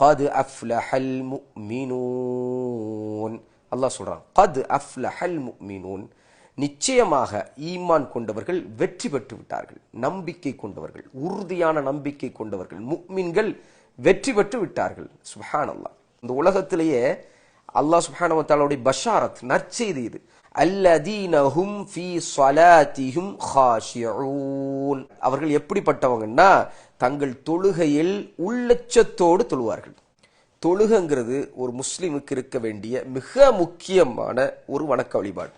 கது அஃப்லஹல் முக்மினூன் அல்லாஹ் சொல்கிறான் கது அஃப்லஹல் முக்மினூன் நிச்சயமாக ஈமான் கொண்டவர்கள் வெற்றி பெற்று விட்டார்கள் நம்பிக்கை கொண்டவர்கள் உறுதியான நம்பிக்கை கொண்டவர்கள் முக்மீன்கள் வெற்றி பெற்று விட்டார்கள். சுஹான் அல்லா இந்த உலகத்திலேயே அல்லாஹ் சுஹானவத்தாலோடைய பஷாரத் நற்செய்தி இது. அல்லதீனஹும் ஹும் ஃபீ ஸலாத்திஹிம் அவர்கள் எப்படிப்பட்டவங்கன்னா தங்கள் தொழுகையில் உள்ளச்சத்தோடு தொழுவார்கள். தொழுகங்கிறது ஒரு முஸ்லீமுக்கு இருக்க வேண்டிய மிக முக்கியமான ஒரு வணக்க வழிபாடு.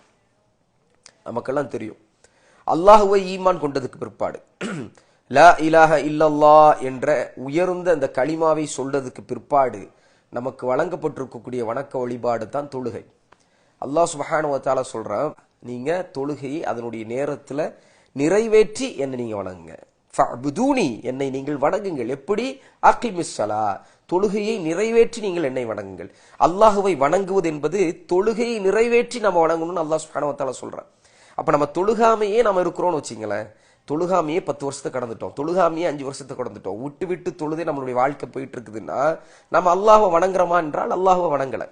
நமக்கெல்லாம் தெரியும். அல்லாஹுவை ஈமான் கொண்டதுக்கு பிற்பாடு. லா இலாஹ இல்லல்லா என்ற உயர்ந்த அந்த களிமாவை சொல்றதுக்கு பிற்பாடு நமக்கு வழங்கப்பட்டிருக்கக்கூடிய வணக்க வழிபாடு தான் தொழுகை. அல்லாஹ் சுபஹானுவத்தால சொல்றான் நீங்க தொழுகையை அதனுடைய நேரத்துல நிறைவேற்றி என்னை நீங்க வணங்குங்க. ஃபஅபுதூனி என்னை நீங்கள் வணங்குங்கள். எப்படி? அகிமிஸ்ஸலா தொழுகையை நிறைவேற்றி நீங்கள் என்னை வணங்குங்கள். அல்லாஹுவை வணங்குவது என்பது தொழுகையை நிறைவேற்றி நம்ம வணங்கணும்னு அல்லாஹ் சுப்ஹானஹு சொல்கிறான் அப்ப நம்ம தொழுகாமையே நம்ம இருக்கிறோம்னு வச்சுங்களேன் தொழுகாமையே பத்து வருஷத்தை கடந்துட்டோம். தொழுகாமையே அஞ்சு வருஷத்தை கடந்துட்டோம். விட்டு விட்டு தொழுதே நம்மளுடைய வாழ்க்கை போயிட்டு இருக்குதுன்னா நம்ம அல்லாஹை வணங்குறோமா என்றால் அல்லாஹை வணங்கலை.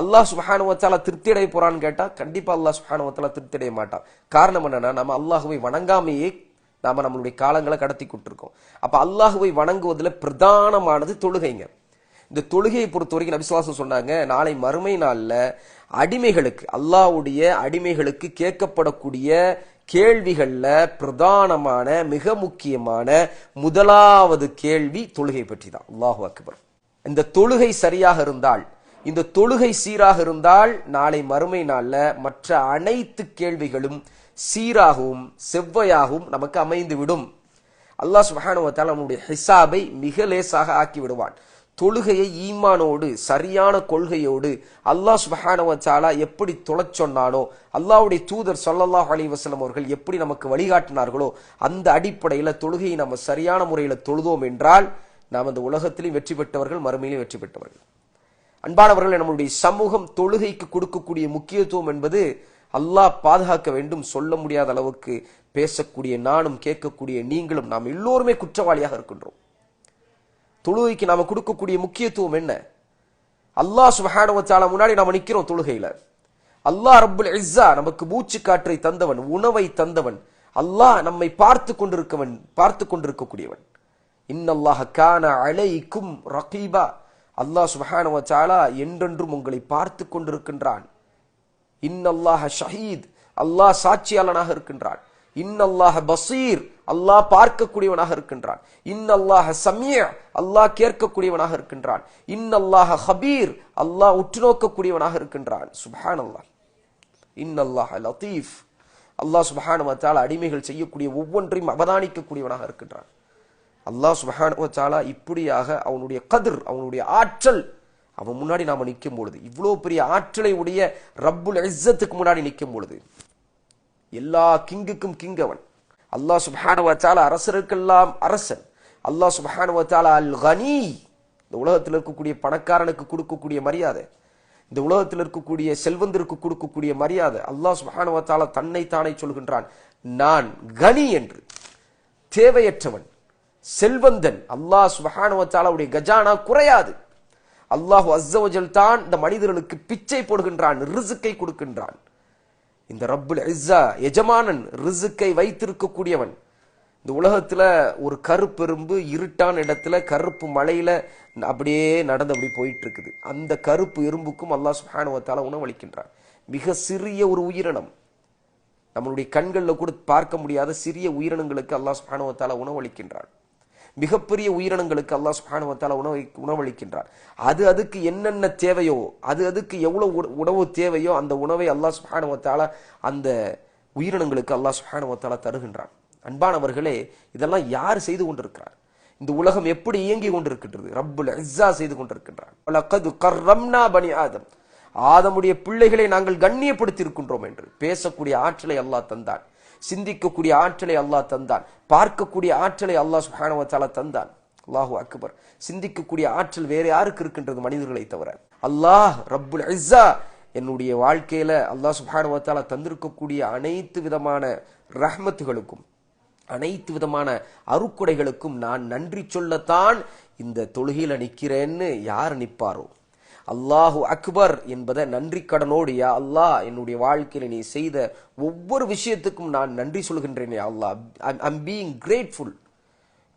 அல்லாஹ் சுஹானுவத்தால திருப்தி அடைய போறான்னு கேட்டா கண்டிப்பா அல்லாஹ் சுஹானுவத்தால திருப்தி அடைய மாட்டான். காரணம் என்னன்னா நம்ம அல்லாஹுவை வணங்காமையே நாம நம்மளுடைய காலங்களை கடத்தி கொண்டிருக்கோம் அப்ப அல்லாஹுவை வணங்குவதில் பிரதானமானது தொழுகைங்க. இந்த தொழுகையை பொறுத்த வரைக்கும் நபிசுவாசம் சொன்னாங்க நாளை மறுமை நாளில் அடிமைகளுக்கு அல்லாஹ்வுடைய அடிமைகளுக்கு கேட்கப்படக்கூடிய கேள்விகள்ல பிரதானமான மிக முக்கியமான முதலாவது கேள்வி தொழுகை பற்றி தான் அல்லாஹு அக்பர். இந்த தொழுகை சரியாக இருந்தால் இந்த தொழுகை சீராக இருந்தால் நாளை மறுமை நாளில் மற்ற அனைத்து கேள்விகளும் சீராகவும் செவ்வையாகவும் நமக்கு அமைந்துவிடும். அல்லாஹ் சுஹானுவத்தால் நம்முடைய ஹிசாபை மிக லேசாக ஆக்கி விடுவான் தொழுகையை ஈமானோடு சரியான கொள்கையோடு அல்லாஹ் சுபஹானவச்சாலா எப்படி தொலைச் சொன்னானோ அல்லாவுடைய தூதர் சொல்லல்லா அலைஹி அவர்கள் எப்படி நமக்கு வழிகாட்டினார்களோ அந்த அடிப்படையில் தொழுகையை நம்ம சரியான முறையில் தொழுதோம் என்றால் நாம் அந்த உலகத்திலையும் வெற்றி பெற்றவர்கள் மறுமையிலும் வெற்றி பெற்றவர்கள். அன்பானவர்கள் நம்முடைய சமூகம் தொழுகைக்கு கொடுக்கக்கூடிய முக்கியத்துவம் என்பது அல்லாஹ் பாதுகாக்க வேண்டும் சொல்ல முடியாத அளவுக்கு பேசக்கூடிய நானும் கேட்கக்கூடிய நீங்களும் நாம் எல்லோருமே குற்றவாளியாக இருக்கின்றோம். தொழுகைக்கு நாம கொடுக்கக்கூடிய முக்கியத்துவம் என்ன? அல்லாஹ் சுஹானவத்தால முன்னாடி நாம நிக்கிறோம் தொழுகையில. அல்லாஹ் ரப்புல் இஸ்ஸா நமக்கு மூச்சு காற்றை தந்தவன் உணவை தந்தவன் அல்லாஹ் நம்மை பார்த்து கொண்டிருக்கவன் பார்த்து கொண்டிருக்கக்கூடியவன். இன்னல்லாஹ கான அலைக்கும் ரகீபா. அல்லாஹ் சுபஹானஹு என்றென்றும் உங்களை பார்த்து கொண்டிருக்கின்றான். இன்னல்லாஹ ஷஹீத் அல்லாஹ் சாட்சியாளனாக இருக்கின்றான். இன்னல்லாஹ பசீர் அல்லாஹ் பார்க்கக்கூடியவனாக இருக்கின்றான். இன்னல்லாஹ சமிய அல்லாஹ் கேட்கக்கூடியவனாக இருக்கின்றான். இன்னல்லாஹ ஹபீர் அல்லாஹ் உற்று நோக்கக்கூடியவனாக இருக்கின்றான். சுபஹான் அல்லாஹ் இன்னல்லாஹ லத்தீஃப் அல்லாஹ் சுபஹான அடிமைகள் செய்யக்கூடிய ஒவ்வொன்றையும் அவதானிக்கக்கூடியவனாக இருக்கின்றான். அல்லாஹ் சுபஹானுவச்சாலா இப்படியாக அவனுடைய கதிர் அவனுடைய ஆற்றல் அவன் முன்னாடி நாம் நிற்கும் பொழுது இவ்வளோ பெரிய ஆற்றலை உடைய ரப்புல் இஸ்ஸத்துக்கு முன்னாடி நிற்கும் பொழுது எல்லா கிங்குக்கும் கிங் அவன் அல்லாஹ் சுபஹானுவச்சாலா அரசருக்கெல்லாம் அரசன் அல்லாஹ் சுபஹானுவச்சாலா அல் கனி இந்த உலகத்தில் இருக்கக்கூடிய பணக்காரனுக்கு கொடுக்கக்கூடிய மரியாதை இந்த உலகத்தில் இருக்கக்கூடிய செல்வந்திற்கு கொடுக்கக்கூடிய மரியாதை அல்லாஹ் சுப்ஹானஹு தன்னை தானே சொல்கின்றான் நான் கனி என்று தேவையற்றவன். செல்வந்தன். அல்லாஹ் சுப்ஹானஹு கஜானா குறையாது. அல்லாஹு அஸ்ஸவஜல் தான் இந்த மனிதர்களுக்கு பிச்சை போடுகின்றான் ரிசுக்கை கொடுக்கின்றான். இந்த ரப்புல் இஸ்ஸா எஜமானன் ரிசுக்கை வைத்திருக்கக்கூடியவன். இந்த உலகத்துல ஒரு கருப்பெரும்பு இருட்டான இடத்துல கருப்பு மலையில அப்படியே நடந்து அப்படி போயிட்டு இருக்குது அந்த கருப்பு எறும்புக்கும் அல்லாஹ் சுஹானுவத்தால உணவளிக்கின்றான். மிக சிறிய ஒரு உயிரினம். நம்மளுடைய கண்களில் கூட பார்க்க முடியாத சிறிய உயிரினங்களுக்கு அல்லாஹ் சுஹானுவத்தால உணவளிக்கின்றான். மிகப்பெரிய உயிரினங்களுக்கு அல்லாஹ் சுஹானுவத்தால உணவை உணவளிக்கின்றார் அது அதுக்கு என்னென்ன தேவையோ அது அதுக்கு எவ்வளவு உணவு தேவையோ அந்த உணவை அல்லாஹ் சுஹானுவத்தால அந்த உயிரினங்களுக்கு அல்லாஹ் சுஹானுவத்தால தருகின்றான். அன்பானவர்களே இதெல்லாம் யார் செய்து கொண்டிருக்கிறார்? இந்த உலகம் எப்படி இயங்கி கொண்டிருக்கின்றது? ரப்புல் இஸ்ஸா செய்து கொண்டிருக்கின்றான். பனி ஆதம். ஆதமுடைய பிள்ளைகளை நாங்கள் கண்ணியப்படுத்தி இருக்கின்றோம் என்று. பேசக்கூடிய ஆற்றலை அல்லாஹ் தந்தான். சிந்திக்கக்கூடிய ஆற்றலை அல்லாஹ் தந்தான். பார்க்கக்கூடிய ஆற்றலை அல்லாஹ் சுஹானவத்தால தந்தான். அல்லாஹு அக்பர். சிந்திக்கக்கூடிய ஆற்றல் வேற யாருக்கு இருக்கின்றது மனிதர்களை தவிர? அல்லாஹ் ரப்புல் இஸ்ஸா என்னுடைய வாழ்க்கையில அல்லாஹ் சுப்ஹானஹு தந்திருக்கக்கூடிய அனைத்து விதமான ரஹ்மத்துகளுக்கும் அனைத்து விதமான அருக்குடைகளுக்கும் நான் நன்றி சொல்லத்தான் இந்த தொழுகையில நிக்கிறேன்னு யார் நிப்பாரோ? அல்லாஹு அக்பர் என்பதை நன்றி கடனோடு யா அல்லாஹ் என்னுடைய வாழ்க்கையில் நீ செய்த ஒவ்வொரு விஷயத்துக்கும் நான் நன்றி சொல்கின்றேன் யா அல்லாஹ். ஐம் பீயிங் கிரேட்ஃபுல்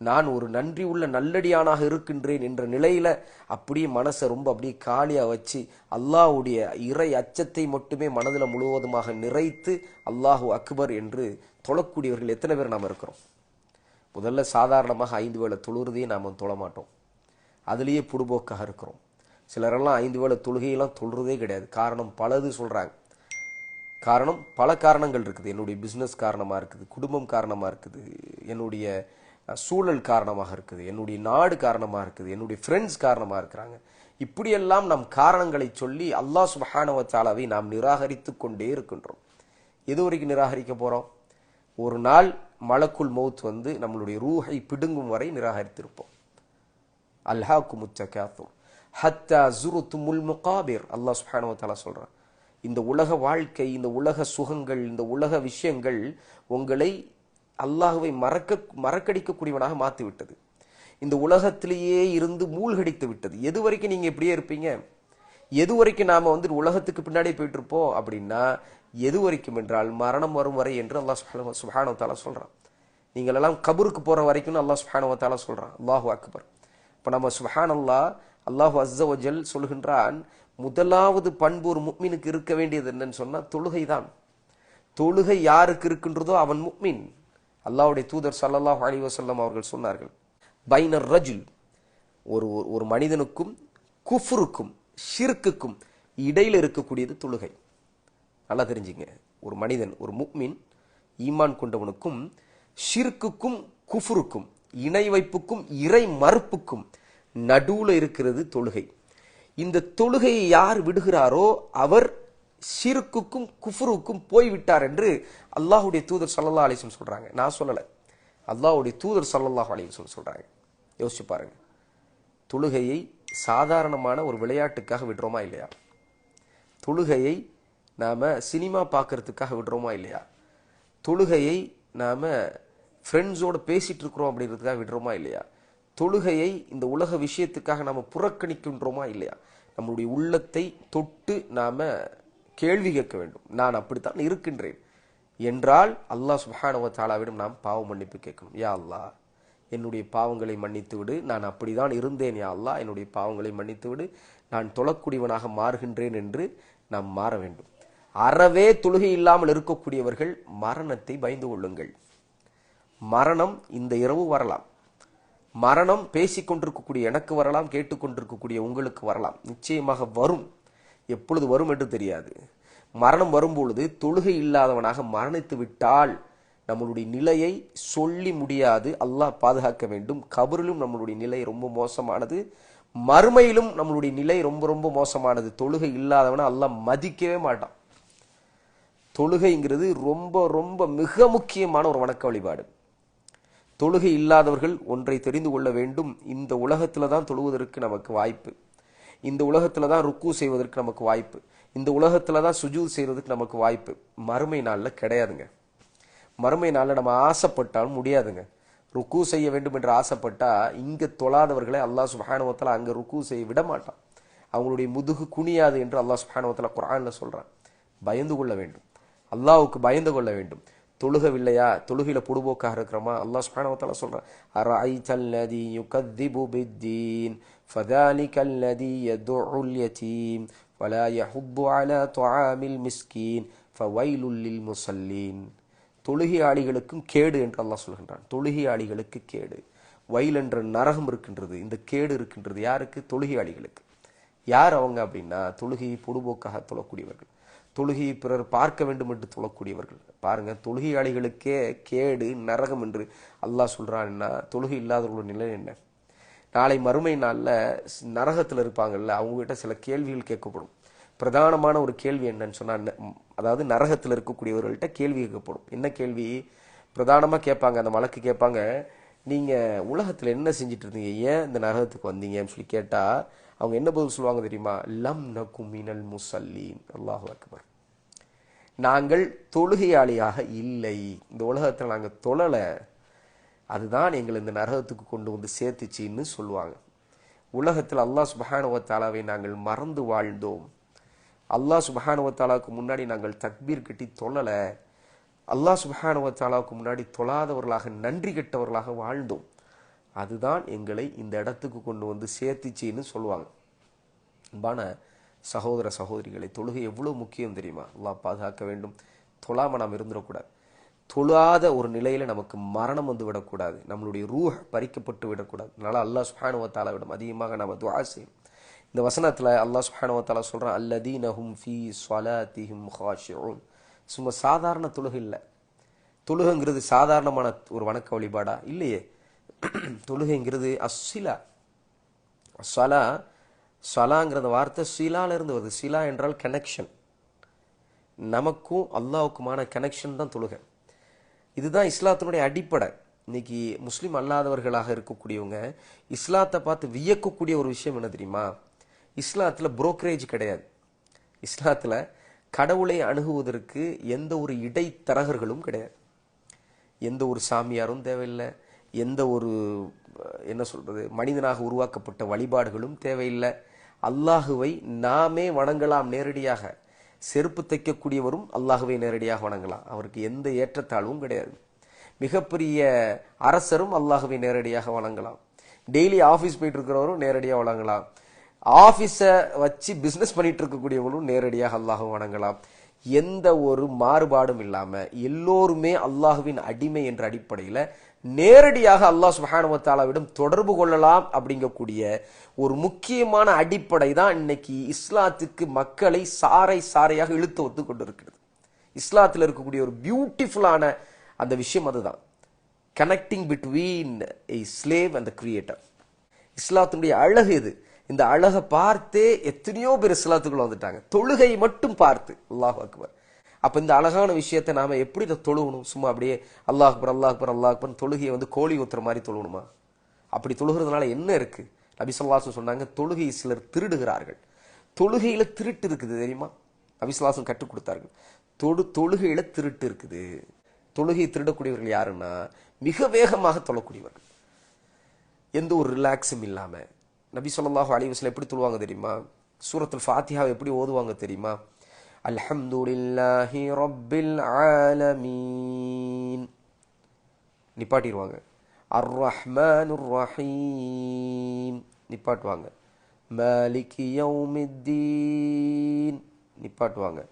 நான் ஒரு நன்றி உள்ள நல்லடியானாக இருக்கின்றேன் என்ற நிலையில அப்படியே மனசை ரொம்ப அப்படியே காலியா வச்சு அல்லாஹ்வுடைய இறை அச்சத்தை மட்டுமே மனதில் முழுவதுமாக நிறைத்து அல்லாஹு அக்பர் என்று தொழக்கூடியவர்கள் எத்தனை பேர் நாம் இருக்கிறோம்? முதல்ல சாதாரணமாக ஐந்து வேளை தொழுறதையே நாம் தொழ மாட்டோம். அதுலேயே புடுபோக்காக இருக்கிறோம். சிலரெல்லாம் ஐந்து வேளை தொழுகையெல்லாம் தொழுறதே கிடையாது. காரணம் பலது சொல்கிறாங்க காரணம் பல காரணங்கள் இருக்குது. என்னுடைய பிஸ்னஸ் காரணமாக இருக்குது குடும்பம் காரணமாக இருக்குது என்னுடைய சூழல் காரணமாக இருக்குது என்னுடைய நாடு காரணமாக இருக்குது என்னுடைய ஃப்ரெண்ட்ஸ் காரணமாக இருக்கிறாங்க. இப்படியெல்லாம் நம் காரணங்களை சொல்லி அல்லாஹ் சுபஹானவத்தாலாவை நாம் நிராகரித்து கொண்டே இருக்கின்றோம். எது வரைக்கும் நிராகரிக்க போகிறோம் ஒரு நாள் மலக்குள் மௌத் வந்து நம்மளுடைய ரூஹை பிடுங்கும் வரை நிராகரித்திருப்போம். அல்ஹாக்கு முத்தகாத்தும் ஹத்தா ஜுருத்துமுல் முகாபிர். அல்லாஹ் சுஹானுவத்தாலா சொல்கிறான் இந்த உலக வாழ்க்கை இந்த உலக சுகங்கள் இந்த உலக விஷயங்கள் உங்களை அல்லாஹுவை மறக்க மறக்கடிக்கக்கூடியவனாக மாற்றி விட்டது இந்த உலகத்திலேயே இருந்து மூழ்கடித்து விட்டது. எது வரைக்கும் நீங்கள் இப்படியே இருப்பீங்க? எது வரைக்கும் நாம் வந்து உலகத்துக்கு பின்னாடி போயிட்டு இருப்போம் அப்படின்னா எது வரைக்கும் என்றால் மரணம் வரும் வரை என்று அல்லாஹ் சுஹான சுப்ஹானஹு சொல்கிறான் தஆலா நீங்கள் எல்லாம் கபருக்கு போகிற வரைக்கும் அல்லாஹ் சுப்ஹானஹு சொல்கிறான் அல்லாஹு அக்பர். இப்போ நம்ம சுப்ஹான் அல்லாஹு அஸ்ஸவஜல் சொல்கின்றான் முதலாவது பண்பு ஒரு முக்மினுக்கு இருக்க வேண்டியது என்னன்னு சொன்னால் தொழுகை தான். தொழுகை யாருக்கு இருக்கின்றதோ அவன் முக்மின். அல்லாஹ்வுடைய தூதர் ஸல்லல்லாஹு அலி வசல்லம் அவர்கள் சொன்னார்கள் பைனர் ரஜுல் ஒரு ஒரு மனிதனுக்கும் குஃப்ருக்கும் ஷிர்க்குக்கும் இடையில் இருக்கக்கூடியது தொழுகை. நல்லா தெரிஞ்சுங்க ஒரு மனிதன் ஒரு முக்மின் ஈமான் கொண்டவனுக்கும் ஷிர்க்குக்கும் குஃபுருக்கும் இணை வைப்புக்கும் இறை மறுப்புக்கும் நடுவில் இருக்கிறது தொழுகை. இந்த தொழுகையை யார் விடுகிறாரோ அவர் சிறுக்குக்கும் குஃபுருக்கும் போய்விட்டார் என்று அல்லாஹ்வுடைய தூதர் சல்லல்லா அலைஹி சொல்கிறாங்க நான் சொல்லலை. அல்லாஹுடைய தூதர் சல்லல்லாஹ் அலைஹி சொல்கிறாங்க யோசிச்சு பாருங்க. தொழுகையை சாதாரணமான ஒரு விளையாட்டுக்காக விடுறோமா இல்லையா? தொழுகையை நாம் சினிமா பார்க்கறதுக்காக விடுறோமா இல்லையா? தொழுகையை நாம் ஃப்ரெண்ட்ஸோட பேசிகிட்டு இருக்கிறோம் அப்படிங்கிறதுக்காக விடுறோமா இல்லையா? தொழுகையை இந்த உலக விஷயத்துக்காக நாம் புறக்கணிக்கின்றோமா இல்லையா? நம்மளுடைய உள்ளத்தை தொட்டு நாம் கேள்வி கேட்க வேண்டும். நான் அப்படித்தான் இருக்கின்றேன். என்றால் அல்லாஹ் சுப்ஹானஹு தாலாவிடம் நாம் பாவ மன்னிப்பு கேட்கணும். யா அல்லா என்னுடைய பாவங்களை மன்னித்து விடு. நான் அப்படிதான் இருந்தேன் யா அல்லாஹ். என்னுடைய பாவங்களை மன்னித்து விடு. நான் தொழக்கூடியவனாக மாறுகின்றேன் என்று நாம் மாற வேண்டும். அறவே தொழுகை இல்லாமல் இருக்கக்கூடியவர்கள் மரணத்தை பயந்து கொள்ளுங்கள். மரணம் இந்த இரவு வரலாம். மரணம் பேசிக்கொண்டிருக்கக்கூடிய எனக்கு வரலாம் கேட்டுக்கொண்டிருக்கக்கூடிய உங்களுக்கு வரலாம். நிச்சயமாக வரும். எப்பொழுது வரும் என்று தெரியாது. மரணம் வரும்பொழுது தொழுகை இல்லாதவனாக மரணித்து விட்டால் நம்மளுடைய நிலையை சொல்லி முடியாது. அல்லாஹ் பாதுகாக்க வேண்டும். கபரிலும் நம்மளுடைய நிலை ரொம்ப மோசமானது. மறுமையிலும் நம்மளுடைய நிலை ரொம்ப ரொம்ப மோசமானது. தொழுகை இல்லாதவனை அல்லாஹ் மதிக்கவே மாட்டான். தொழுகைங்கிறது ரொம்ப ரொம்ப மிக முக்கியமான ஒரு வணக்க வழிபாடு. தொழுகை இல்லாதவர்கள் ஒன்றை தெரிந்து கொள்ள வேண்டும். இந்த உலகத்தில் தான் தொழுவதற்கு நமக்கு வாய்ப்பு. இந்த உலகத்தில் தான் ருக்கு செய்வதற்கு நமக்கு வாய்ப்பு. இந்த உலகத்தில் தான் சுஜூத் செய்வதற்கு நமக்கு வாய்ப்பு. மறுமை நாளில் கிடையாதுங்க. மறுமை நாளில் நம்ம ஆசைப்பட்டாலும் முடியாதுங்க. ருக்கு செய்ய வேண்டும் என்று ஆசைப்பட்டா இங்கே தொழாதவர்களை அல்லாஹ் சுபானுவத்தில் அங்கே ருக்கு செய்ய விட மாட்டான். அவங்களுடைய முதுகு குனியாது என்று அல்லாஹ் சுபானுவத்தில் குரானில் சொல்கிறான் பயந்து கொள்ள வேண்டும். அல்லாவுக்கு பயந்து கொள்ள வேண்டும். தொழுகவில்லையா? தொழுகையில் புடுபோக்காக இருக்கிறோமா? அல்லாஹ் சுபானவத்தால சொல்கிறான் அர ஐ தல்லதி யுகத்திபு பித்தீன் ஃபதாலி கல்லதி யதுல் யதீம் வலா யஹுப்பு அல துஆமில் மிஸ்கீன் ஃபவைலுல்லில் முசல்லீன் தொழுகையாளிகளுக்கும் கேடு என்று அல்லாஹ் சொல்கின்றான். தொழுகையாளிகளுக்கு கேடு. வயல் என்ற நரகம் இருக்கின்றது. இந்த கேடு இருக்கின்றது யாருக்கு? தொழுகையாளிகளுக்கு. யார் அவங்க அப்படின்னா தொழுகையை பொடுபோக்காக தொழக்கூடியவர்கள். தொழுகையை பிறர் பார்க்க வேண்டும் என்று தொழக்கூடியவர்கள். பாருங்க தொழுகையாளிகளுக்கே கேடு நரகம் என்று அல்லாஹ் சொல்கிறான்னா தொழுகை இல்லாதவர்களோட நிலை என்ன? நாளை மறுமை நாளில் நரகத்தில் இருப்பாங்கல்ல அவங்ககிட்ட சில கேள்விகள் கேட்கப்படும். பிரதானமான ஒரு கேள்வி என்னன்னு சொன்னால் அதாவது நரகத்தில் இருக்கக்கூடியவர்கள்ட்ட கேள்வி கேட்கப்படும். என்ன கேள்வி? பிரதானமாக கேட்பாங்க அந்த மலக்கு கேட்பாங்க நீங்கள் உலகத்தில் என்ன செஞ்சுட்டு இருந்தீங்க? ஏன் இந்த நரகத்துக்கு வந்தீங்கன்னு சொல்லி கேட்டால் அவங்க என்ன பதில் சொல்லுவாங்க தெரியுமா? லம் நகு மினல் முசல்லீன் அல்லாஹு அக்பர் நாங்கள் தொழுகையாளியாக இல்லை. இந்த உலகத்தில் நாங்கள் தொழலை. அதுதான் எங்களை இந்த நரகத்துக்கு கொண்டு வந்து சேர்த்துச்சின்னு சொல்லுவாங்க. உலகத்தில் அல்லாஹ் சுபஹானுவத்தாலாவை நாங்கள் மறந்து வாழ்ந்தோம். அல்லாஹ் சுபஹானுவத்தாலாவுக்கு முன்னாடி நாங்கள் தக்பீர் கட்டி தொழலை. அல்லாஹ் சுபஹானுவத்தாலாவுக்கு முன்னாடி தொழாதவர்களாக நன்றி கெட்டவர்களாக வாழ்ந்தோம். அதுதான் எங்களை இந்த இடத்துக்கு கொண்டு வந்து சேர்த்துச்சின்னு சொல்லுவாங்க. அன்பான சகோதர சகோதரிகளை தொழுகை எவ்வளோ முக்கியம் தெரியுமா? அல்லா பாதுகாக்க வேண்டும். தொழாம நாம் இருந்துடக்கூடாது. தொழாத ஒரு நிலையில நமக்கு மரணம் வந்து விடக்கூடாது. நம்மளுடைய ரூஹ் பறிக்கப்பட்டு விடக்கூடாது. அதனால அல்லா சுஹானுவத்தால விடம் அதிகமாக நாம் துவா செய்யும் இந்த வசனத்துல அல்லாஹ் சுஹானுவத்தாலா சொல்றான் அல்லதீனஹும் ஃபீ ஸலாத்திஹிம் ஹாஷிரும் சும்மா சாதாரண தொழுகை இல்லை. தொழுகைங்கிறது சாதாரணமான ஒரு வணக்க வழிபாடா? இல்லையே. தொழுகைங்கிறது அஸ்ஸிலா சலா சலாங்கிறத வார்த்தை சிலால இருந்து வருது. சிலா என்றால் கனெக்ஷன் நமக்கும் அல்லாவுக்குமான கனெக்ஷன் தான் தொழுகை. இதுதான் இஸ்லாத்தினுடைய அடிப்படை. இன்னைக்கு முஸ்லீம் அல்லாதவர்களாக இருக்கக்கூடியவங்க இஸ்லாத்தை பார்த்து வியக்கக்கூடிய ஒரு விஷயம் என்ன தெரியுமா? இஸ்லாத்தில் புரோக்கரேஜ் கிடையாது. இஸ்லாத்தில் கடவுளை அணுகுவதற்கு எந்த ஒரு இடைத்தரகர்களும் கிடையாது. எந்த ஒரு சாமியாரும் தேவையில்லை. எந்த ஒரு என்ன சொல்றது மனிதனாக உருவாக்கப்பட்ட வழிபாடுகளும் தேவையில்லை. அல்லாஹுவை நாமே வணங்கலாம் நேரடியாக. செருப்பு தைக்கக்கூடியவரும் அல்லாஹுவை நேரடியாக வணங்கலாம். அவருக்கு எந்த ஏற்றத்தாழ்வும் கிடையாது. மிகப்பெரிய அரசரும் அல்லாஹுவை நேரடியாக வணங்கலாம். டெய்லி ஆஃபீஸ் போயிட்டு இருக்கிறவரும் நேரடியாக வணங்கலாம். ஆஃபீஸை வச்சு பிஸ்னஸ் பண்ணிட்டு இருக்கக்கூடியவங்களும் நேரடியாக அல்லாஹ் வணங்கலாம். எந்த ஒரு மாறுபாடும் இல்லாமல் எல்லோருமே அல்லாஹுவின் அடிமை என்ற அடிப்படையில் நேரடியாக அல்லாஹ் சுப்ஹானஹு தொடர்பு கொள்ளலாம் அப்படிங்கக்கூடிய ஒரு முக்கியமான அடிப்படை தான் இன்னைக்கு இஸ்லாத்துக்கு மக்களை சாறை சாறையாக இழுத்து ஒத்து கொண்டிருக்கிறது. இஸ்லாத்தில் இருக்கக்கூடிய ஒரு பியூட்டிஃபுல்லான அந்த விஷயம் அதுதான். Connecting between a slave and the இஸ்லாத்தினுடைய அழகு இது இந்த அழகை பார்த்தே எத்தனையோ பேர் இஸ்லாத்துக்குள்ள வந்துட்டாங்க. தொழுகை மட்டும் பார்த்து. அல்லாஹ் அக்பர். அப்ப இந்த அழகான விஷயத்தை நாம எப்படி இதை தொழுகணும்? சும்மா அப்படியே அல்லாஹ் அக்பர் அல்லாஹ் அக்பர் அல்லாஹ் அக்பர் தொழுகையை வந்து கோழி ஊத்துற மாதிரி தொழுகணுமா? அப்படி தொழுகிறதுனால என்ன இருக்கு? அபிசல்லாசம் சொன்னாங்க தொழுகையை சிலர் திருடுகிறார்கள். தொழுகையில திருட்டு இருக்குது தெரியுமா? அபிசல்லாசம் கற்றுக் கொடுத்தார்கள். தொழு தொழுகையில திருட்டு இருக்குது. தொழுகையை திருடக்கூடியவர்கள் யாருன்னா மிக வேகமாக தொழக்கூடியவர்கள். எந்த ஒரு ரிலாக்ஸும் இல்லாமல் நபி சொல்லாஹு அலைஹி எப்படி தொழுவாங்க தெரியுமா? சூரத்துல் ஃபாத்தியாவை எப்படி ஓதுவாங்க தெரியுமா? அல்ஹம்துலில்லாஹி ரப்பில் ஆலமீன் நிப்பாட்டிடுவாங்க அர் ரஹ்மானுர் ரஹீம் நிப்பாட்டுவாங்க மாலிகி யௌமித்தீன் நிப்பாட்டுவாங்க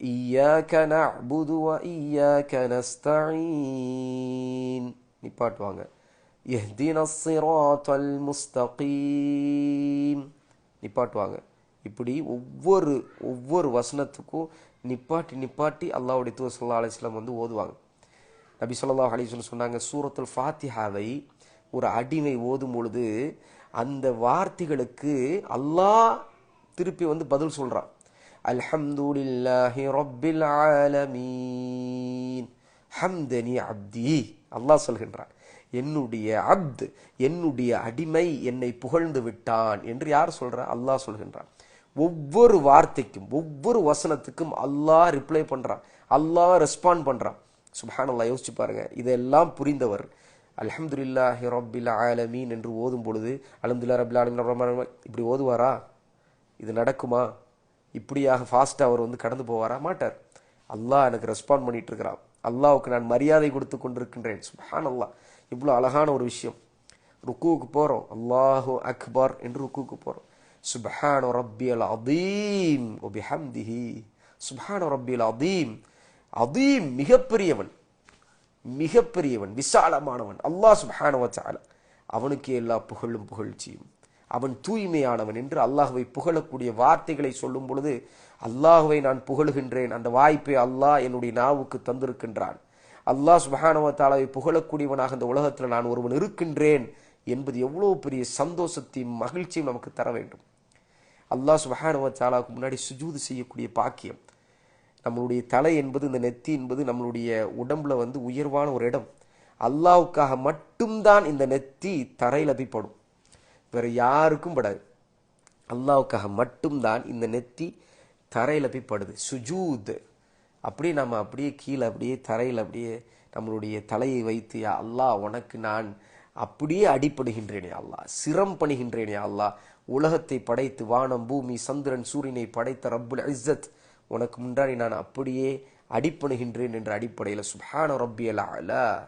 இய்யாக நஅ்புது வ இய்யாக நஸ்தஈன் நிப்பாட்டுவாங்க இஹ்தின ஸிராத்தல் முஸ்தகீம் நிப்பாட்டுவாங்க இப்படி ஒவ்வொரு ஒவ்வொரு வசனத்துக்கும் நிப்பாட்டி நிப்பாட்டி அல்லாவுடைய தூ ஸல்லல்லாஹு அலிஸ்லாம் வந்து ஓதுவாங்க. நபி சொல்லா அலைஹி சொன்னாங்க சூரத்துல் ஃபாத்திஹாவை ஒரு அடிமை ஓதும் பொழுது அந்த வார்த்தைகளுக்கு அல்லாஹ் திருப்பி வந்து பதில் சொல்கிறான் அல்ஹம்துலில்லாஹி ரப்பில் ஆலமீன். ஹம்தனி அப்தி. அல்லாஹ் சொல்கின்றான் என்னுடைய அப்த் என்னுடைய அடிமை என்னை புகழ்ந்து விட்டான் என்று யார் சொல்கிறா அல்லாஹ் சொல்கின்றான். ஒவ்வொரு வார்த்தைக்கும் ஒவ்வொரு வசனத்துக்கும் அல்லாஹ் ரிப்ளை பண்ணுறான் அல்லாஹ் ரெஸ்பாண்ட் பண்ணுறான் சுபஹானல்லா யோசிச்சு பாருங்க. இதெல்லாம் புரிந்தவர் அலமதுல்லா ஹிரபில் ஆலமீன் என்று ஓதும் பொழுது அலமதுல்லா ரபில் ஆலமின் ரஹ்மான் இப்படி ஓதுவாரா? இது நடக்குமா? இப்படியாக ஃபாஸ்ட்டாக அவர் வந்து கடந்து போவாரா? மாட்டார். அல்லாஹ் எனக்கு ரெஸ்பாண்ட் பண்ணிட்டு இருக்கிறான். அல்லாவுக்கு நான் மரியாதை கொடுத்து கொண்டிருக்கின்றேன். சுப்ஹான் அல்லாஹ் இவ்வளோ அழகான ஒரு விஷயம். ருக்குவுக்கு போகிறோம் அல்லாஹு அக்பார் என்று ருக்குவுக்கு போகிறோம் சுபஹான ரப்பியல் அதீம் ஒபிஹம்திஹி சுபஹான ரப்பியல் அதீம் அதீம் மிகப்பெரியவன். மிகப்பெரியவன் விசாலமானவன். அல்லாஹ் சுப்ஹானஹு அவனுக்கே எல்லா புகழும் புகழ்ச்சியும். அவன் தூய்மையானவன் என்று அல்லாஹுவை புகழக்கூடிய வார்த்தைகளை சொல்லும் பொழுது அல்லாஹுவை நான் புகழுகின்றேன். அந்த வாய்ப்பை அல்லாஹ் என்னுடைய நாவுக்கு தந்திருக்கின்றான். அல்லாஹ் சுபஹானவத்தாலாவை புகழக்கூடியவனாக இந்த உலகத்தில் நான் ஒருவன் இருக்கின்றேன் என்பது எவ்வளோ பெரிய சந்தோஷத்தையும் மகிழ்ச்சியும் நமக்கு தர வேண்டும். அல்லாஹ் சுபஹானுவ தாலாவுக்கு முன்னாடி சுஜூது செய்யக்கூடிய பாக்கியம். நம்மளுடைய தலை என்பது இந்த நெத்தி என்பது நம்மளுடைய உடம்புல வந்து உயர்வான ஒரு இடம். அல்லாவுக்காக மட்டும்தான் இந்த நெத்தி தரையில் அபிப்படும். வேறு யாருக்கும் படாது. அல்லாவுக்காக மட்டும்தான் இந்த நெத்தி தரையில் போய் படுது சுஜூத். அப்படியே நம்ம அப்படியே கீழே அப்படியே தரையில் அப்படியே நம்மளுடைய தலையை வைத்து அல்லாஹ் உனக்கு நான் அப்படியே அடிப்படுகின்றேனே அல்லாஹ். சிரம் பணிகின்றேனே அல்லாஹ். உலகத்தை படைத்து வானம் பூமி சந்திரன் சூரியனை படைத்த ரப்புல் இஸ்ஸத். உனக்கு முன்னாடி நான் அப்படியே அடிப்பணுகின்றேன் என்ற அடிப்படையில் சுப்ஹான ரப்பியல் அலா.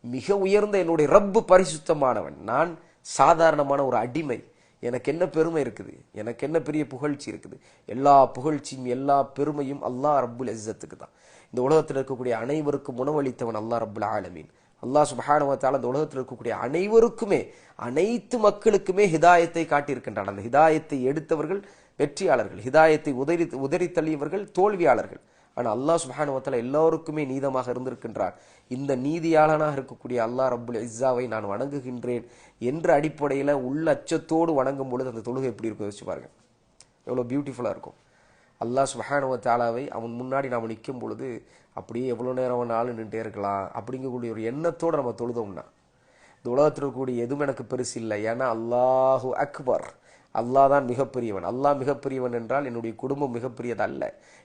மிக உயர்ந்த என்னுடைய ரப்பு பரிசுத்தமானவன். நான் சாதாரணமான ஒரு அடிமை. எனக்கு என்ன பெருமை இருக்குது? எனக்கு என்ன பெரிய புகழ்ச்சி இருக்குது? எல்லா புகழ்ச்சியும் எல்லா பெருமையும் அல்லாஹ் ரப்புல் இஸ்ஸத்துக்கு தான். இந்த உலகத்தில் இருக்கக்கூடிய அனைவருக்கும் உணவளித்தவன் அல்லாஹ் ரப்புல் ஆலமீன். அல்லாஹ் சுபஹானுவத்தால் அந்த உலகத்தில் இருக்கக்கூடிய அனைவருக்குமே அனைத்து மக்களுக்குமே ஹிதாயத்தை காட்டியிருக்கின்றான். அந்த ஹிதாயத்தை எடுத்தவர்கள் வெற்றியாளர்கள் ஹிதாயத்தை உதறி உதறி தள்ளியவர்கள் தோல்வியாளர்கள். ஆனால் அல்லாஹ் சுபஹானுவத்தால் எல்லோருக்குமே நீதமாக இருந்திருக்கின்றார் இந்த நீதியாளனாக இருக்கக்கூடிய அல்லாஹ் ரபுல் இஸ்ஸாவை நான் வணங்குகின்றேன் என்ற அடிப்படையில் உள்ள அச்சத்தோடு வணங்கும் பொழுது அந்த தொழுகை எப்படி இருக்கும்? யோசிச்சு பாருங்கள் எவ்வளோ பியூட்டிஃபுல்லாக இருக்கும். அல்லாஹ் சுபஹானுவ தாலாவை அவன் முன்னாடி நாம் நிற்கும் பொழுது அப்படியே எவ்வளோ நேரம் வேணாலும் நின்றுட்டே இருக்கலாம் அப்படிங்கக்கூடிய ஒரு எண்ணத்தோடு நம்ம தொழுதோம்னா இந்த உலகத்தில் இருக்கக்கூடிய எதுவும் எனக்கு பெருசு இல்லை. ஏன்னா அல்லாஹு அக்பர். அல்லாஹ் தான் மிகப்பெரியவன். அல்லாஹ் மிகப்பெரியவன் என்றால் என்னுடைய குடும்பம் மிகப்பெரியதல்ல.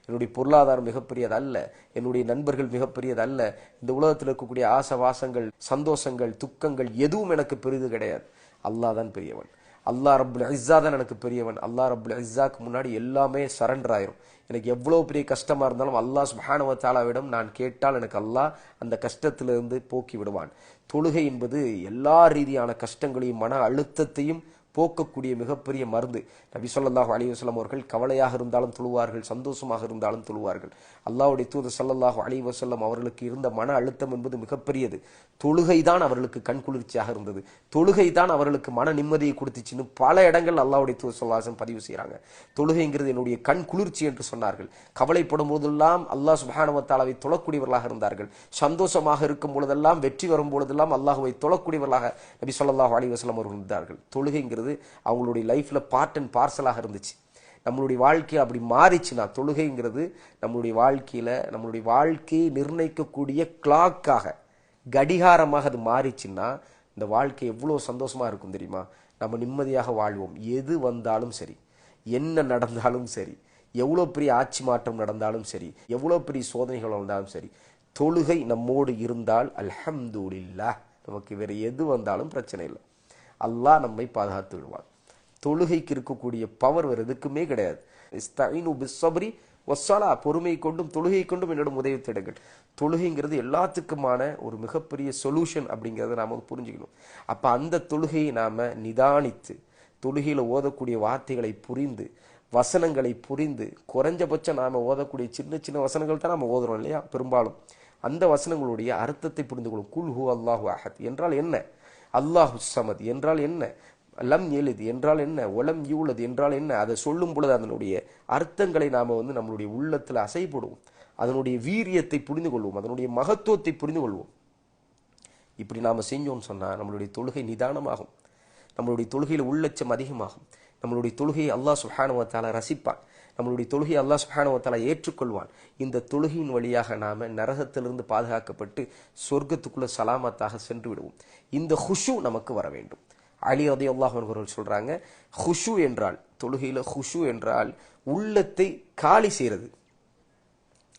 என்னுடைய பொருளாதாரம் மிகப்பெரியதல்ல. என்னுடைய நண்பர்கள் மிகப்பெரியதல்ல. இந்த உலகத்தில் இருக்கக்கூடிய ஆசவாசங்கள் சந்தோஷங்கள் துக்கங்கள் எதுவும் எனக்கு பெரிது கிடையாது. அல்லாஹ் தான் பெரியவன். அல்லா ரபுல் இஸ்ஸா தான் எனக்கு பெரியவன். அல்லாஹ் ரபுல் இஸ்ஸாக்கு முன்னாடி எல்லாமே சரண்டர் ஆயிரும். எனக்கு எவ்வளோ பெரிய கஷ்டமாக இருந்தாலும் அல்லாஹ் சுப்ஹானஹு வ நான் கேட்டால் எனக்கு அல்லாஹ் அந்த கஷ்டத்திலிருந்து போக்கி விடுவான். தொழுகை என்பது எல்லா ரீதியான கஷ்டங்களையும் மன அழுத்தத்தையும் போக்கக்கூடிய மிகப்பெரிய மருந்து. நபி சொல்லாஹு அலைஹி அவர்கள் கவலையாக இருந்தாலும் தொழுவார்கள் சந்தோஷமாக இருந்தாலும் தொழுவார்கள். அல்லாவுடைய தூது சல்லாஹு அலைஹி வஸல்லம் அவர்களுக்கு இருந்த மன அழுத்தம் என்பது மிகப்பெரியது. தொழுகை தான் அவர்களுக்கு கண் குளிர்ச்சியாக இருந்தது. தொழுகை தான் அவர்களுக்கு மன நிம்மதியை கொடுத்துச்சுன்னு பல இடங்கள் அல்லாவுடைய தூது ஸல்லல்லாஹு பதிவு செய்கிறாங்க தொழுகைங்கிறது என்னுடைய கண் குளிர்ச்சி என்று சொன்னார்கள். கவலைப்படும் போதெல்லாம் அல்லாஹ் சுபானவத்தாலாவை தொழக்கூடியவர்களாக இருந்தார்கள். சந்தோஷமாக இருக்கும் பொழுதெல்லாம் வெற்றி வரும் பொழுதெல்லாம் அல்லாஹுவை தொழக்கூடியவர்களாக நபி சொல்லாஹு அலைஹி அவர்கள் இருந்தார்கள். தொழுகைங்கிறது அவங்களுடைய லைஃப்பில் பார்ட் அண்ட் பார்சலாக இருந்துச்சு. நம்மளுடைய வாழ்க்கையில் அப்படி மாறிச்சுன்னா தொழுகைங்கிறது நம்மளுடைய வாழ்க்கையில் நம்மளுடைய வாழ்க்கையை நிர்ணயிக்கக்கூடிய கிளாக்காக கடிகாரமாக அது மாறிச்சுன்னா இந்த வாழ்க்கை எவ்வளோ சந்தோஷமாக இருக்கும் தெரியுமா? நம்ம நிம்மதியாக வாழ்வோம். எது வந்தாலும் சரி என்ன நடந்தாலும் சரி எவ்வளோ பெரிய ஆட்சி மாற்றம் நடந்தாலும் சரி எவ்வளோ பெரிய சோதனைகள் வந்தாலும் சரி தொழுகை நம்மோடு இருந்தால் அல்ஹம்துலில்லா நமக்கு வேறு எது வந்தாலும் பிரச்சனை இல்லை. அல்லாஹ் நம்மை பாதுகாத்து விடுவான். தொழுகைக்கு இருக்கக்கூடிய பவர் வேறு எதுக்குமே கிடையாது. இஸ்தஈனு பிஸ்ஸப்ரி பொறுமை கொண்டும் தொழுகை கொண்டும் என்னிடம் உதவி தேடுங்கள். தொழுகைங்கிறது எல்லாத்துக்குமான ஒரு மிகப்பெரிய சொல்யூஷன் அப்படிங்கிறத நாம் புரிஞ்சுக்கணும். அப்போ அந்த தொழுகையை நாம் நிதானித்து தொழுகையில் ஓதக்கூடிய வார்த்தைகளை புரிந்து வசனங்களை புரிந்து குறைஞ்சபட்சம் நாம் ஓதக்கூடிய சின்ன சின்ன வசனங்கள் தான் நாம் ஓதுறோம் இல்லையா? பெரும்பாலும். அந்த வசனங்களுடைய அர்த்தத்தை புரிந்து கொள்ளும். குல் ஹூ அல்லாஹு அஹத் என்றால் என்ன? அல்லாஹு சமத் என்றால் என்ன? லம் எழுது என்றால் என்ன? ஒலம் யூலது என்றால் என்ன? அதை சொல்லும் பொழுது அதனுடைய அர்த்தங்களை நாம் வந்து நம்மளுடைய உள்ளத்தில் அசைப்படுவோம் அதனுடைய வீரியத்தை புரிந்து கொள்வோம். அதனுடைய மகத்துவத்தை புரிந்து கொள்வோம். இப்படி நாம் செஞ்சோம்னு சொன்னால் நம்மளுடைய தொழுகை நிதானமாகும். நம்மளுடைய தொழுகையில் உள்ளச்சம் அதிகமாகும். நம்மளுடைய தொழுகையை அல்லாஹ் சுஹானுவத்தால ரசிப்பான். நம்மளுடைய தொழுகையை அல்லாஹ் சுஹானுவத்தால ஏற்றுக்கொள்வான். இந்த தொழுகையின் வழியாக நாம் நரகத்திலிருந்து பாதுகாக்கப்பட்டு சொர்க்கத்துக்குள்ள சலாமத்தாக சென்று விடுவோம். இந்த ஹுஷு நமக்கு வர வேண்டும். அலி ரதி அவர்கள் சொல்றாங்க ஹுஷு என்றால் தொழுகையில ஹுஷு என்றால் உள்ளத்தை காலி செய்யறது.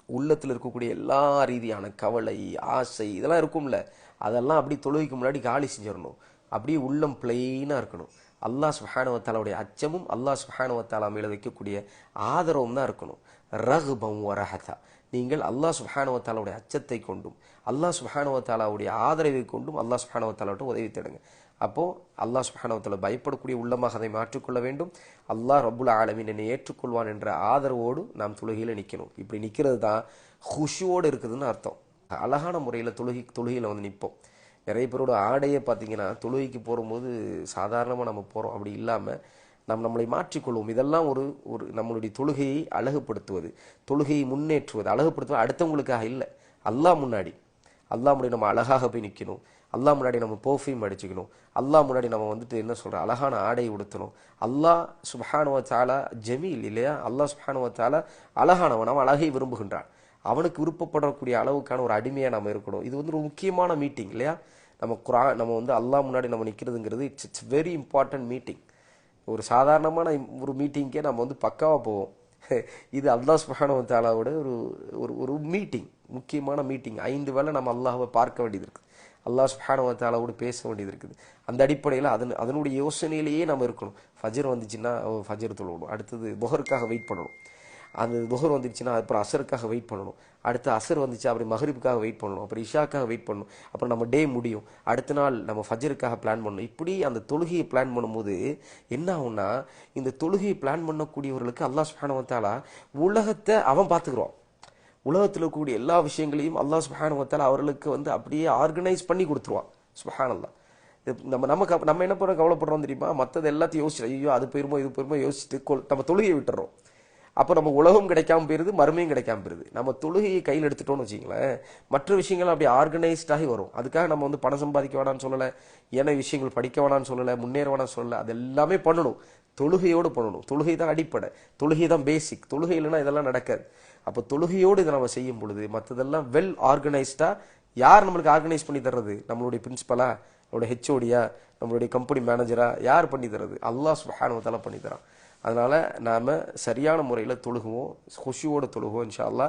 உள்ளத்தில் இருக்கக்கூடிய எல்லா ரீதியான கவலை ஆசை இதெல்லாம் இருக்கும்ல. அதெல்லாம் அப்படி தொழுகைக்கு முன்னாடி காலி செஞ்சிடணும். அப்படியே உள்ளம் பிளெயினாக இருக்கணும். அல்லாஹ் சுஹானுவத்தாலாவுடைய அச்சமும் அல்லாஹ் சுஹானுவத்தாலா மேல வைக்கக்கூடிய ஆதரவும் தான் இருக்கணும் ரகுபம் வரஹதா நீங்கள் அல்லாஹ் சுஹானுவத்தாலாவுடைய அச்சத்தை கொண்டும் அல்லாஹ் சுஹானுவத்தாலாவுடைய ஆதரவை கொண்டும் அல்லாஹ் சுஹானுவத்தாலாவிட்ட உதவி தேடுங்க. அப்போது அல்லாஹ் சுஹானுவத்தாலா பயப்படக்கூடிய உள்ளமாக அதை மாற்றிக்கொள்ள வேண்டும். அல்லாஹ் ரபுல் ஆலமின் என்னை ஏற்றுக்கொள்வான் என்ற ஆதரவோடு நாம் தொழுகையில் நிற்கணும் இப்படி நிற்கிறது தான் ஹுஷுவோடு இருக்குதுன்னு அர்த்தம். அழகான முறையில் தொழுகி தொழுகையில் வந்து நிற்போம் நிறைய பேரோட ஆடையே பார்த்தீங்கன்னா தொழுகைக்கு போகும்போது சாதாரணமாக நம்ம போகிறோம் அப்படி இல்லாமல் நாம் நம்மளை மாற்றிக்கொள்வோம். இதெல்லாம் ஒரு ஒரு நம்மளுடைய தொழுகையை அழகுபடுத்துவது தொழுகையை முன்னேற்றுவது அழகுபடுத்துவது அடுத்தவங்களுக்காக இல்லை. அல்லாஹ் முன்னாடி. அல்லாஹ் முன்னாடி நம்ம அழகாக போய் நிற்கணும் அல்லாஹ் முன்னாடி நம்ம பர்ஃப்யூம் அடிச்சுக்கணும். அல்லா முன்னாடி நம்ம வந்துட்டு என்ன சொல்கிறோம் அழகான ஆடை உடுத்தணும். அல்லாஹ் சுபஹானுவ தாலா ஜமீல் இல்லையா? அல்லாஹ் சுபஹானுவ சாலா அழகானவன். அவன் அழகை விரும்புகின்றான். அவனுக்கு விருப்பப்படக்கூடிய அளவுக்கான ஒரு அடிமையாக நம்ம இருக்கணும். இது வந்து ஒரு முக்கியமான மீட்டிங் இல்லையா? நம்ம குரா நம்ம வந்து அல்லாஹ் முன்னாடி நம்ம நிற்கிறதுங்கிறது it's it's very important meeting ஒரு சாதாரணமான ஒரு மீட்டிங்க்கே நம்ம வந்து பக்காவாக போவோம். இது அல்லாஹ் சுப்ஹானஹு வ ஒரு ஒரு ஒரு மீட்டிங் முக்கியமான மீட்டிங் ஐந்து வேளை நம்ம அல்லாஹாவை பார்க்க வேண்டியது இருக்குது அல்லாஹ் சுப்ஹானஹு வ பேச வேண்டியது இருக்குது அந்த அடிப்படையில் அதன் அதனுடைய யோசனையிலேயே நம்ம இருக்கணும். ஃபஜர் வந்துச்சுன்னா ஃபஜர் தொழுவணும் அடுத்தது புகருக்காக வெயிட் பண்ணணும். அந்த துஹர் வந்துருச்சுன்னா அப்புறம் அசருக்காக வெயிட் பண்ணணும். அடுத்து அசர் வந்துச்சு அப்படி மகரிப்புக்காக வெயிட் பண்ணணும். அப்புறம் இஷாக்காக வெயிட் பண்ணணும். அப்புறம் நம்ம டே முடியும். அடுத்த நாள் நம்ம ஃபஜருக்காக பிளான் பண்ணணும். இப்படி அந்த தொழுகையை பிளான் பண்ணும்போது என்ன ஆகும்னா இந்த தொழுகையை பிளான் பண்ணக்கூடியவர்களுக்கு அல்லாஹ் சுஹானவத்தாலா உலகத்தை அவன் பார்த்துக்குறான். உலகத்தில் இருக்கக்கூடிய எல்லா விஷயங்களையும் அல்லாஹ் சுஹானவத்தாலா அவர்களுக்கு வந்து அப்படியே ஆர்கனைஸ் பண்ணி கொடுத்துருவான். சுஹானல்லா நம்ம நம்ம நம்ம என்ன பண்ண கவலைப்படுறோம் தெரியுமா? மற்றது எல்லாத்தையும் யோசிச்சு ஐயோ அது போயிருமோ இது போயிருமோ யோசிச்சுட்டு நம்ம தொழுகையை விட்டுறோம். அப்போ நம்ம உலகம் கிடைக்காம போயிருது மறுமையும் கிடைக்காம போயிருது. நம்ம தொழுகையை கையில் எடுத்துட்டோம்னு வச்சுங்களேன் மற்ற விஷயங்கள் அப்படி ஆர்கனைஸ்டாகி வரும். அதுக்காக நம்ம வந்து பணம் சம்பாதிக்க வேணாம்னு சொல்லலை ஏன விஷயங்கள் படிக்க வேணாம்னு சொல்லலை முன்னேற வேணாம்னு சொல்லலை அது எல்லாமே பண்ணணும். தொழுகையோடு பண்ணணும். தொழுகை தான் அடிப்படை. தொழுகை தான் பேசிக் தொழுகை இல்லைன்னா இதெல்லாம் நடக்காது. அப்போ தொழுகையோடு இதை நம்ம செய்யும் பொழுது மற்றதெல்லாம் வெல் ஆர்கனைஸ்டாக யார் நம்மளுக்கு ஆர்கனைஸ் பண்ணி தர்றது? நம்மளுடைய பிரின்சிபலா நம்மளுடைய ஹெச்ஓடியா நம்மளுடைய கம்பெனி மேனேஜரா யார் பண்ணி தர்றது? அல்லாஹ் சுப்ஹானஹு பண்ணி தரான். அதனால் நாம் சரியான முறையில் தொழுகுவோம் ஹொஷியோடு தொழுகுவோம் இன்ஷா அல்லா